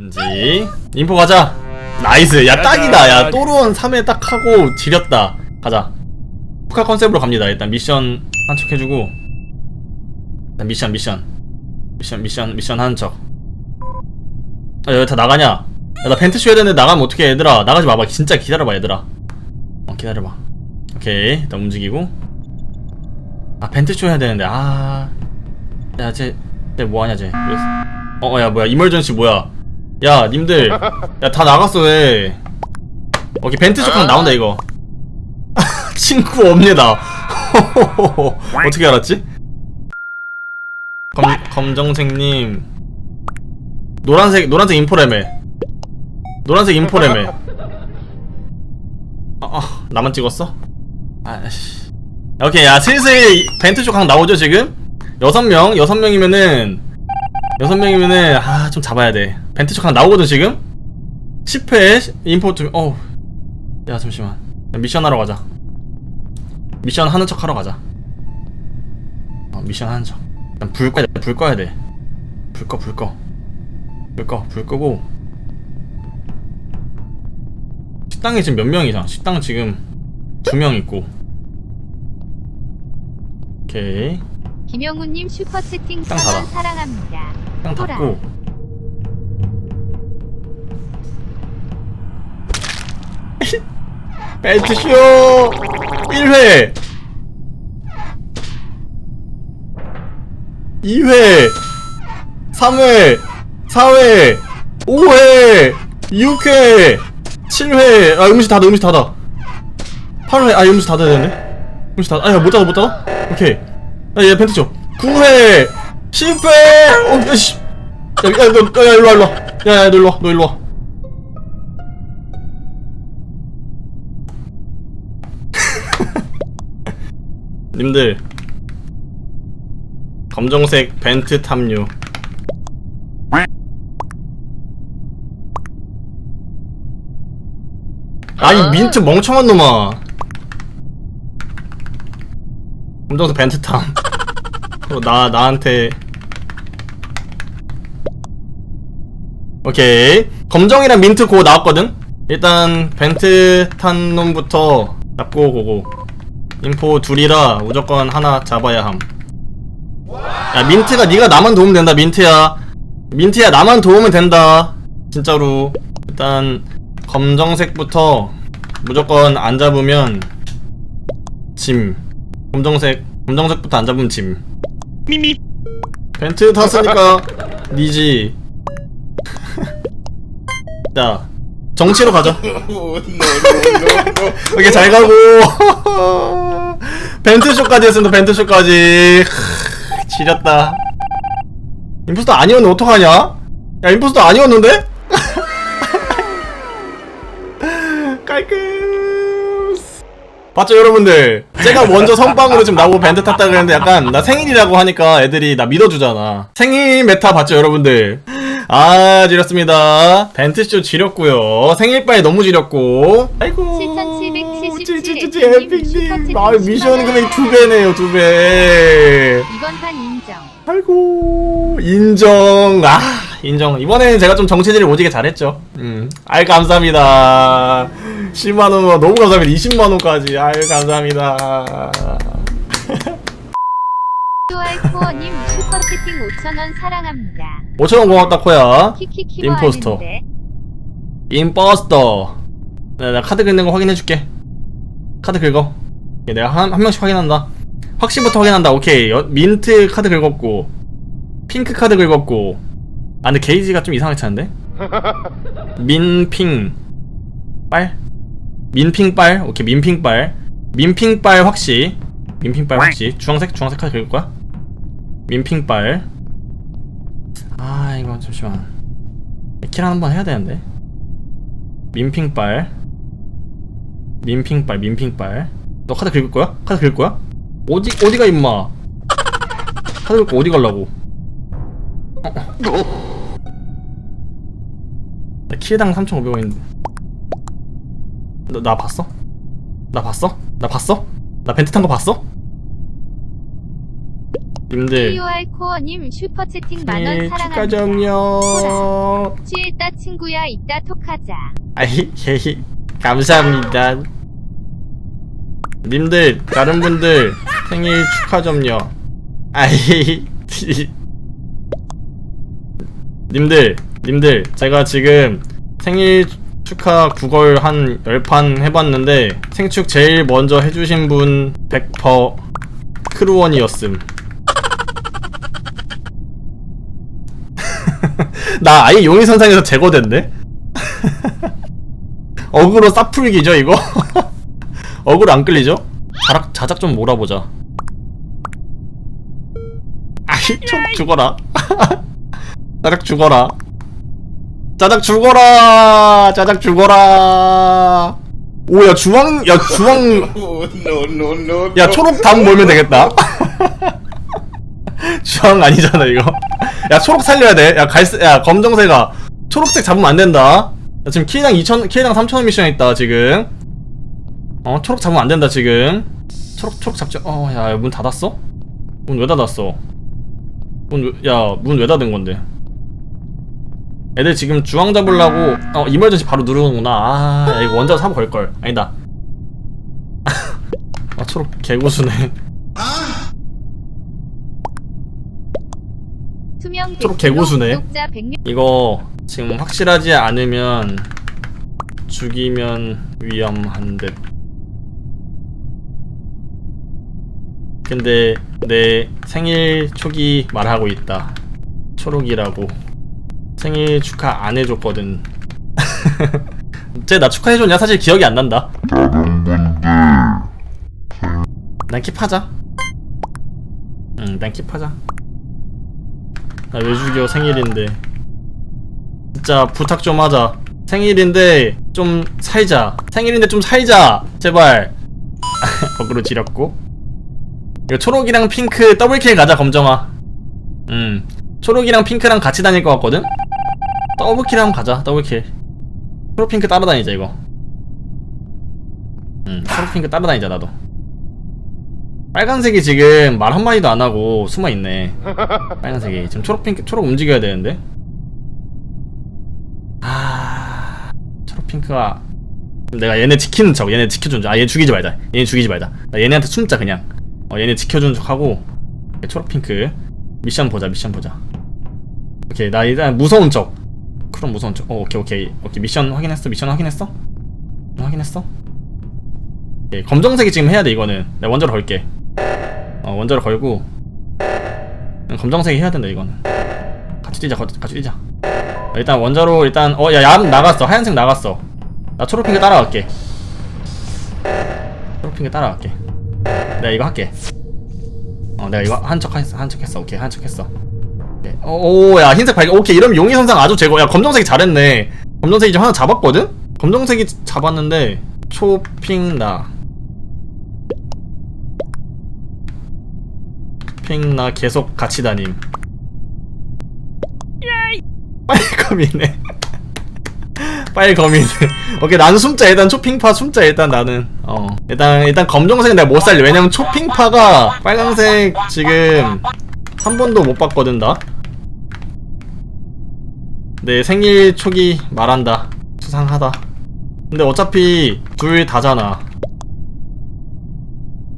금지. 인포 가자. 나이스. 야 딱이다. 야 또르원 3회 딱 하고 지렸다. 가자. 포카 컨셉으로 갑니다. 일단 미션 한 척 해주고. 일단 미션 미션. 미션 미션 미션 하는 척. 아, 여기 다 나가냐? 야, 나 벤트 쉬어야 되는데 나가면 어떻게 얘들아? 나가지 마봐. 진짜 기다려봐 얘들아. 어 기다려봐. 오케이. 일단 움직이고. 아 벤트 쇼 해야 되는데. 아야쟤쟤 뭐하냐 쟤? 그래서 어, 야, 뭐야, 이멀전시 뭐야. 야, 님들. 야, 다 나갔어, 왜. 오케이, 벤트 쇼칸 나온다, 이거. 친구 없니다. 어떻게 알았지? 검, 검정색님. 노란색, 노란색 인포레메. 노란색 인포레메. 아, 아, 나만 찍었어? 아씨. 오케이, 야, 슬슬 이- 벤트 쇼칸 나오죠, 지금? 여섯 명, 여섯 명이면은, 여섯 명이면은 아 좀 잡아야 돼 벤트 척 하나 나오거든 지금? 10회 임포트 어우. 야 잠시만. 야, 미션 하러 가자. 미션 하는 척 하러 가자. 어, 미션 하는 척불 꺼야 돼불 꺼야 돼불 꺼 불 꺼. 불 꺼 불 끄고. 식당에 지금 몇 명이잖아 식당 지금 두 명 있고. 오케이. 김영우님 슈퍼 채팅 땅 천원 닫아. 사랑합니다. 식당. 닫고 벨트 쇼 1회. 2회. 3회. 4회. 5회. 6회. 7회. 아 음식 닫아 음식 닫아 8회. 아 음식 닫아야 되는데 음식 닫아 아야 못 닫아 못 닫아. 오케이. 아얘 벤트쇼. 9회. 10회 어 야씨. 야야너 야, 일로와 일로와. 야야 너 일로와 너 일로와 님들. 검정색 벤트 탐유 아이 민트 멍청한 놈아. 검정색 벤트 탐. 어, 나 나한테. 오케이. 검정이랑 민트 고 나왔거든? 일단 벤트 탄 놈부터 잡고 고고 인포 둘이라 무조건 하나 잡아야 함. 야 민트가 네가 나만 도우면 된다 민트야. 민트야 나만 도우면 된다. 진짜로. 일단 검정색부터 무조건 안 잡으면 짐. 검정색 검정색부터 안 잡으면 짐. 미미. 벤트 탔으니까 니지. 자 정치로 가자. 오케이 잘 가고 벤트쇼까지 했습니다 벤트쇼까지 크, 지렸다 임포스터 아니었는데 어떡하냐? 야 임포스터 아니었는데? 봤죠 여러분들? 제가 먼저 선빵으로 지금 나보고 벤트 탔다 그랬는데 약간 나 생일이라고 하니까 애들이 나 믿어주잖아. 생일 메타 봤죠 여러분들? 아 지렸습니다. 벤트쇼 지렸고요. 생일빨 너무 지렸고. 아이고. 7777 찌찌찌찌 에픽님. 아 미션 금액 두 배네요 두배. 이번 판 인정. 아이고 인정. 아 인정. 이번에는 제가 좀 정체질을 오지게 잘했죠. 음아 감사합니다 10만원 너무 감사합니다. 20만원까지. 아 감사합니다. 또알코어님 슈퍼 채팅 5천원 사랑합니다. 5천원 고맙다 코야. 임포스터. 임버스터. 네, 나 카드 긁는 거 확인해줄게. 카드 긁어. 예, 내가 한, 한 명씩 확인한다. 확신부터 확인한다. 오케이. 여, 민트 카드 긁었고 핑크 카드 긁었고. 아 근데 게이지가 좀 이상하게 차는데? 민핑. 빨 민핑빨? 오케이 민핑빨. 민핑빨 확시. 민핑빨 확시. 주황색 주황색 카드 긁을 거야 민핑빨. 아 이거 잠시만. 킬 한번 해야 되는데. 민핑빨. 민핑빨 민핑빨. 너 카드 긁을 거야? 카드 긁을 거야? 어디 어디가 임마? 카드 긁고 어디 갈라고? 어, 어. 나 킬당 3,500원인데 너, 나 봤어? 나 봤어? 나 봤어? 나 벤트 탄 거 봤어? 님들 PUR 코어님 슈퍼채팅 만원 생일 사랑합니다. 축하점요 취했다 친구야 이따 톡하자. 아이 헤히 감사합니다 님들 다른 분들 생일 축하점요 아이 님들 님들 제가 지금 생일 축하 구걸 한 10판 해봤는데 생축 제일 먼저 해주신 분 100% 크루원이었음 나 아예 용의선상에서 제거됐네? 어그로 싸풀기죠 이거? 어그로 안 끌리죠? 자작, 자작 좀 몰아보자 아이 좀 죽어라 자작 죽어라 자작 죽어라 자작 죽어라. 오 야 주황 야 주황. no, no. 야 초록 다음 몰면 되겠다. 주황 아니잖아 이거. 야 초록 살려야 돼 야 갈색 야 검정색아. 초록색 잡으면 안 된다. 야, 지금 키당 2천 키당 3천원 미션 있다 지금. 어 초록 잡으면 안 된다 지금. 초록 초록 잡지 어 야 문 닫았어? 문 왜 닫았어? 문야문 왜 닫은 건데 애들 지금 주황 잡으려고 어 이멀전시 바로 누르는구나 아 야, 이거 원자 사고 걸걸 아니다 아 초록 개고수네 투명 초록 개고수네. 구독자 100명 이거 지금 확실하지 않으면 죽이면 위험한 듯. 근데 내 생일 초기 말하고 있다. 초록이라고. 생일 축하 안 해줬거든. 쟤 나 축하해줬냐? 사실 기억이 안 난다. 난 킵하자. 응, 난 킵하자. 나 왜 죽여 생일인데. 진짜 부탁 좀 하자. 생일인데 좀 살자. 생일인데 좀 살자. 제발. 거꾸로 지렸고. 이거 초록이랑 핑크 더블킬 가자 검정아. 음. 초록이랑 핑크랑 같이 다닐 것 같거든? 더블킬 한번 가자. 더블킬. 초록 핑크 따라다니자 이거. 음. 초록 핑크 따라다니자 나도. 빨간색이 지금 말 한마디도 안 하고 숨어 있네. 빨간색이 지금 초록 핑크 초록 움직여야 되는데. 아 초록 핑크가 내가 얘네 지키는 척 얘네 지켜준 척아얘 죽이지 말자 얘네 죽이지 말자 나 얘네한테 숨자 그냥 어 얘네 지켜주는 척하고 초록 핑크 미션 보자 미션 보자 오케이 나 일단 무서운 척 그럼 무서운 척 어, 오케이 오케이. 오케이 미션 확인했어? 미션 확인했어? 어, 확인했어? 오케이, 검정색이 지금 해야 돼 이거는. 내가 원자로 걸게. 어 원자로 걸고. 검정색이 해야 된다 이거는. 같이 뛰자 거- 같이 뛰자. 일단 원자로 일단 어 야 얌 나갔어. 하얀색 나갔어. 나 초록핑크 따라갈게. 초록핑크 따라갈게. 내가 이거 할게. 어 내가 이거 한척 했어 한척 했어. 오케이 한 척 했어 오야 흰색 발견. 오케이 이러면 용의 선상 아주 제거 야 검정색이 잘했네. 검정색이 지금 하나 잡았거든? 검정색이 잡았는데 초핑나. 핑나 계속 같이 다님. 빨검이네. 빨검이네. 오케이 나는 숨자. 일단 초핑파 숨자 일단 나는. 어. 일단 일단 검정색 내가 못 살려. 왜냐면 초핑파가 빨강색 지금 한 번도 못 봤거든 나내 생일 초기 말한다. 수상하다. 근데 어차피 둘 다잖아.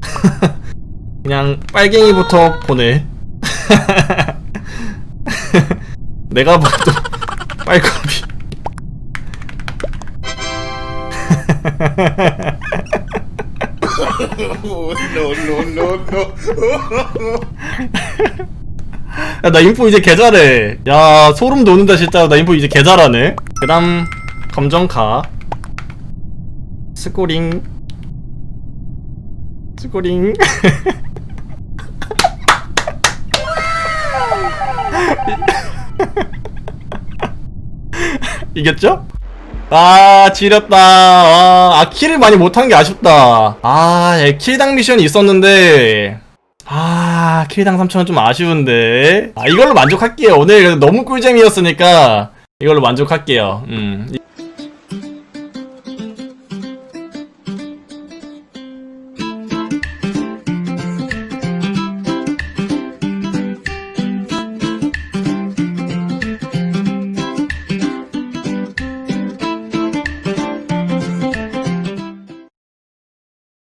그냥 빨갱이부터 보내. 내가 봐도 빨검이 No. 야나 인포 이제 개 잘해. 야 소름 돋는다 진짜. 나 인포 이제 개 잘하네. 그 다음 검정카 스코링. 스코링. 이겼죠? 아 지렸다. 아, 아 킬을 많이 못한 게 아쉽다. 아 예, 킬당 미션이 있었는데. 아 킬당 3천원 좀 아쉬운데. 아 이걸로 만족할게요. 오늘 너무 꿀잼이었으니까 이걸로 만족할게요. 음